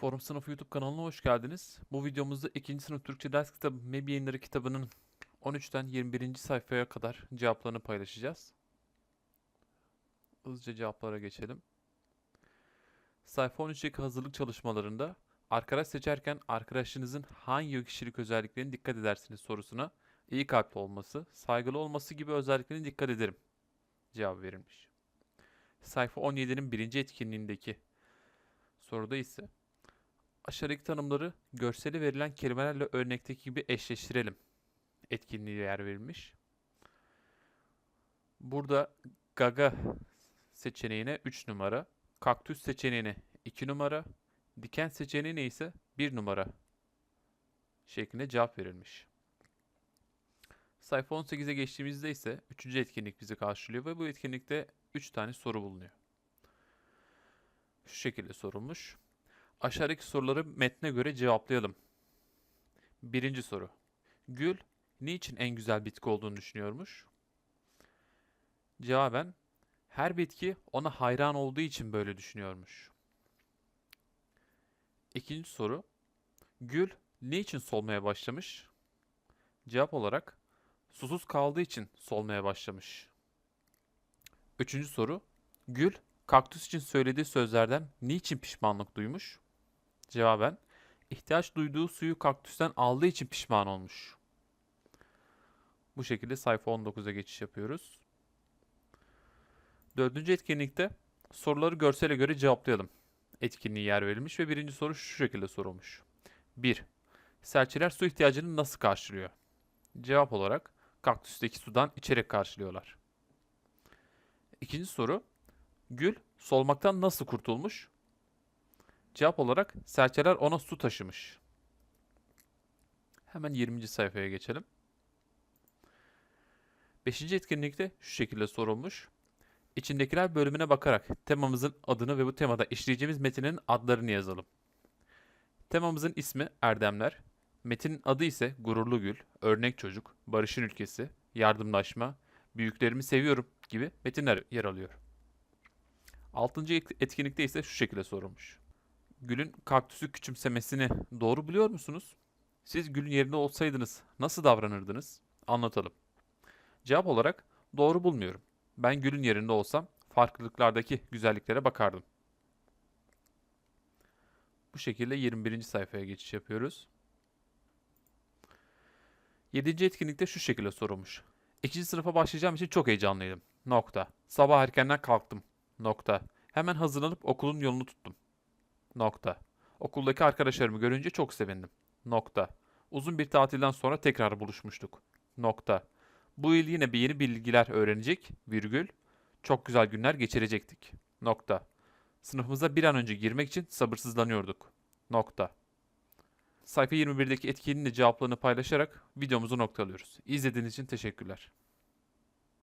Forum Sınıfı YouTube kanalına hoş geldiniz. Bu videomuzda 2. sınıf Türkçe ders kitabı MEB yayınları kitabının 13'ten 21. sayfaya kadar cevaplarını paylaşacağız. Hızlıca cevaplara geçelim. Sayfa 13'teki hazırlık çalışmalarında arkadaş seçerken arkadaşınızın hangi kişilik özelliklerine dikkat edersiniz sorusuna iyi kalpli olması, saygılı olması gibi özelliklerine dikkat ederim cevabı verilmiş. Sayfa 17'nin birinci etkinliğindeki soruda ise aşağıdaki tanımları görseli verilen kelimelerle örnekteki gibi eşleştirelim. Etkinliğe yer verilmiş. Burada gaga seçeneğine 3 numara, kaktüs seçeneğine 2 numara, diken seçeneğine ise 1 numara şeklinde cevap verilmiş. Sayfa 18'e geçtiğimizde ise 3. etkinlik bizi karşılıyor ve bu etkinlikte 3 tane soru bulunuyor. Şu şekilde sorulmuş. Aşağıdaki soruları metne göre cevaplayalım. Birinci soru. Gül niçin en güzel bitki olduğunu düşünüyormuş? Cevaben her bitki ona hayran olduğu için böyle düşünüyormuş. İkinci soru. Gül niçin solmaya başlamış? Cevap olarak susuz kaldığı için solmaya başlamış. Üçüncü soru. Gül kaktüs için söylediği sözlerden niçin pişmanlık duymuş? Cevaben ihtiyaç duyduğu suyu kaktüsten aldığı için pişman olmuş. Bu şekilde sayfa 19'a geçiş yapıyoruz. Dördüncü etkinlikte soruları görsele göre cevaplayalım. Etkinliği yer verilmiş ve birinci soru şu şekilde sorulmuş. 1. Serçeler su ihtiyacını nasıl karşılıyor? Cevap olarak kaktüsteki sudan içerek karşılıyorlar. İkinci soru. Gül solmaktan nasıl kurtulmuş? Cevap olarak serçeler ona su taşımış. Hemen 20. sayfaya geçelim. 5. etkinlikte şu şekilde sorulmuş. İçindekiler bölümüne bakarak temamızın adını ve bu temada işleyeceğimiz metinin adlarını yazalım. Temamızın ismi Erdemler, metinin adı ise Gururlu Gül, Örnek Çocuk, Barış'ın Ülkesi, Yardımlaşma, Büyüklerimi Seviyorum gibi metinler yer alıyor. 6. etkinlikte ise şu şekilde sorulmuş. Gül'ün kaktüsü küçümsemesini doğru biliyor musunuz? Siz Gül'ün yerinde olsaydınız nasıl davranırdınız? Anlatalım. Cevap olarak doğru bulmuyorum. Ben Gül'ün yerinde olsam farklılıklardaki güzelliklere bakardım. Bu şekilde 21. sayfaya geçiş yapıyoruz. 7. etkinlikte şu şekilde sorulmuş. İkinci sınıfa başlayacağım için çok heyecanlıydım. Nokta. Sabah erkenden kalktım. Nokta. Hemen hazırlanıp okulun yolunu tuttum. Nokta. Okuldaki arkadaşlarımı görünce çok sevindim. Nokta. Uzun bir tatilden sonra tekrar buluşmuştuk. Nokta. Bu yıl yine bir yeni bilgiler öğrenecek, virgül, çok güzel günler geçirecektik. Nokta. Sınıfımıza bir an önce girmek için sabırsızlanıyorduk. Nokta. Sayfa 21'deki etkinliğin de cevaplarını paylaşarak videomuzu noktalıyoruz. İzlediğiniz için teşekkürler.